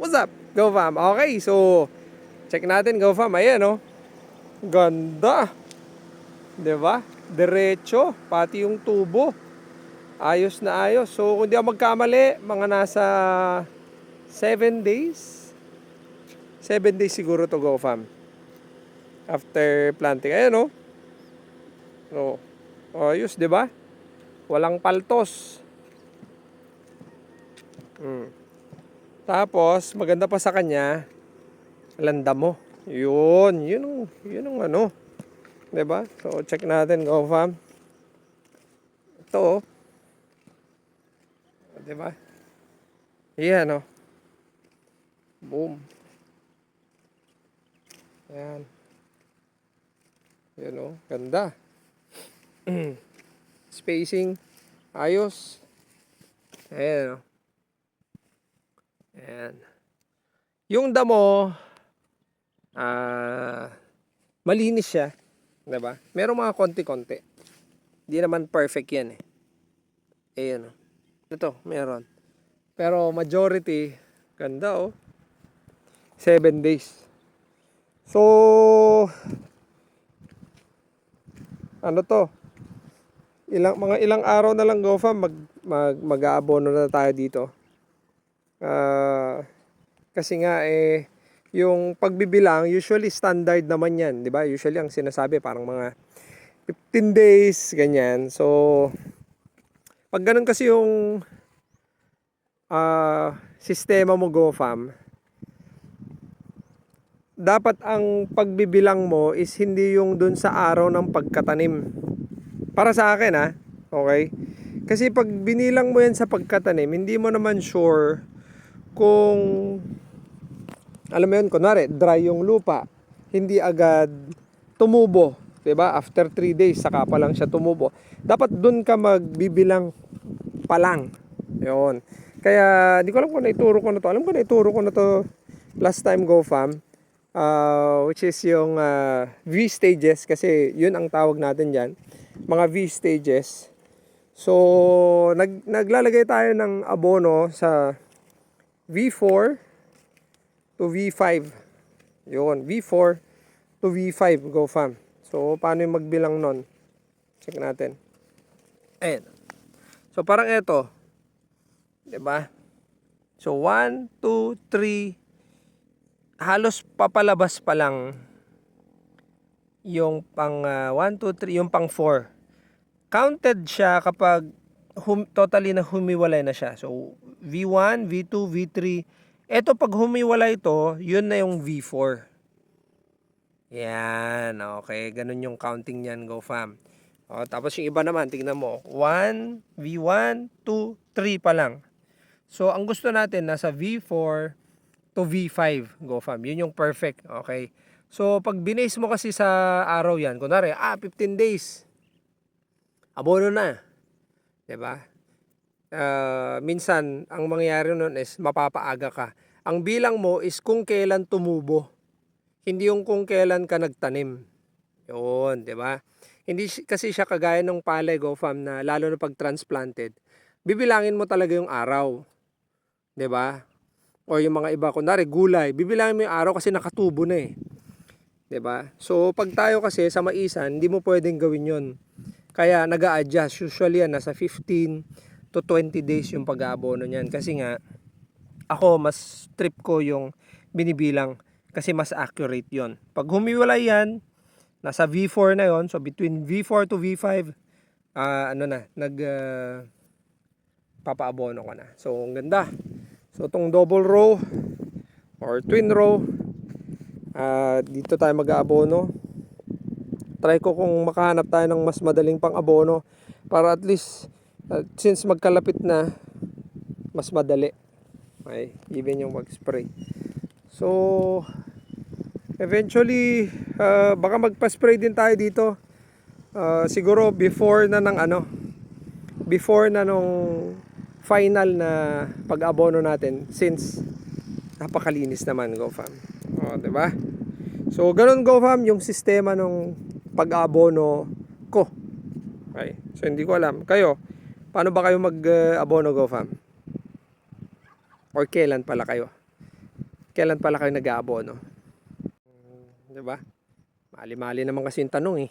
What's up? Go fam. Okay, so check natin Go fam. Ayan oh. Ganda. 'Di ba? Diretso, pati yung tubo. Ayos na ayos. So kung di ako magkamali, mga nasa 7 days. 7 days siguro to Go fam. After planting. Ayan oh. Oh. Ayos, 'di ba? Walang paltos. Mm. Tapos, maganda pa sa kanya, landa mo. Yun, yun ang, yun ang ano. ba? So, check natin, go fam. Ito, oh. ba? Yan, oh. Boom. Yan. Yan, oh. Ganda. Spacing. Ayos. Ayan, oh. Ayan. Yung damo, ah, malinis siya. 'Di ba? Merong mga konti-konti. Hindi naman perfect yan eh. Ayan, oh. Ito, meron. Pero majority, ganda oh. 7 days. So, ano to? Ilang mga ilang araw na lang go fam mag mag mag-aabono na tayo dito. Ah, kasi nga eh yung pagbibilang usually standard naman 'yan, 'di ba? Usually ang sinasabi parang mga 15 days ganyan. So pag ganun kasi yung ah sistema mo go fam, dapat ang pagbibilang mo is hindi yung dun sa araw ng pagkatanim. Para sa akin ha, okay? Kasi pag binilang mo yan sa pagkatanim, hindi mo naman sure kung alam mo yun, kunwari, dry yung lupa, hindi agad tumubo. 'di ba After 3 days, saka pa lang siya tumubo. Dapat dun ka magbibilang pa lang. Yun. Kaya, di ko alam kung naituro ko na to. Alam ko naituro ko na to last time go fam. Uh, which is yung uh, V stages kasi yun ang tawag natin dyan. Mga V stages. So, nag, naglalagay tayo ng abono sa V4 to V5. Yun, V4 to V5 go fam. So, paano yung magbilang nun? Check natin. Ayan. So, parang ito. ba? So, 1, 2, 3. Halos papalabas pa lang yung pang 1, 2, 3, yung pang 4. Counted siya kapag hum, totally na humiwalay na siya. So, V1, V2, V3. Ito pag humiwalay ito, yun na yung V4. Yan, okay. Ganun yung counting niyan, go fam. O, tapos yung iba naman, tingnan mo. 1, V1, 2, 3 pa lang. So, ang gusto natin, nasa V4 to V5, go fam. Yun yung perfect, okay. So, pag binase mo kasi sa araw yan, kunwari, ah, 15 days. Abono na. 'Di ba? Uh, minsan, ang mangyayari nun is mapapaaga ka. Ang bilang mo is kung kailan tumubo. Hindi yung kung kailan ka nagtanim. Yun, di ba? Hindi si- kasi siya kagaya ng palay go fam na lalo na pag transplanted. Bibilangin mo talaga yung araw. Di ba? O yung mga iba, kunwari gulay, bibilangin mo yung araw kasi nakatubo na eh. 'Di ba? So pag tayo kasi sa maisan, hindi mo pwedeng gawin 'yon. Kaya nag adjust Usually yan, nasa 15 to 20 days yung pag-aabono niyan. Kasi nga, ako mas trip ko yung binibilang kasi mas accurate yon. Pag humiwalay yan, nasa V4 na yon So between V4 to V5, ah ano na, nag uh, papaabono ka na. So ang ganda. So itong double row or twin row, ah dito tayo mag-aabono. Try ko kung makahanap tayo ng mas madaling pang abono para at least uh, since magkalapit na mas madali. Okay, even yung mag-spray. So eventually uh, baka magpa-spray din tayo dito. Uh, siguro before na ng ano before na nung final na pag-abono natin since napakalinis naman go fam. Oh, 'di ba? So ganun go fam yung sistema nung pag-abono ko. Okay. So hindi ko alam. Kayo, paano ba kayo mag-abono go fam? Or kailan pala kayo? kailan pala kayo nag-aabono? Mm, 'Di ba? Mali-mali naman kasi yung tanong eh.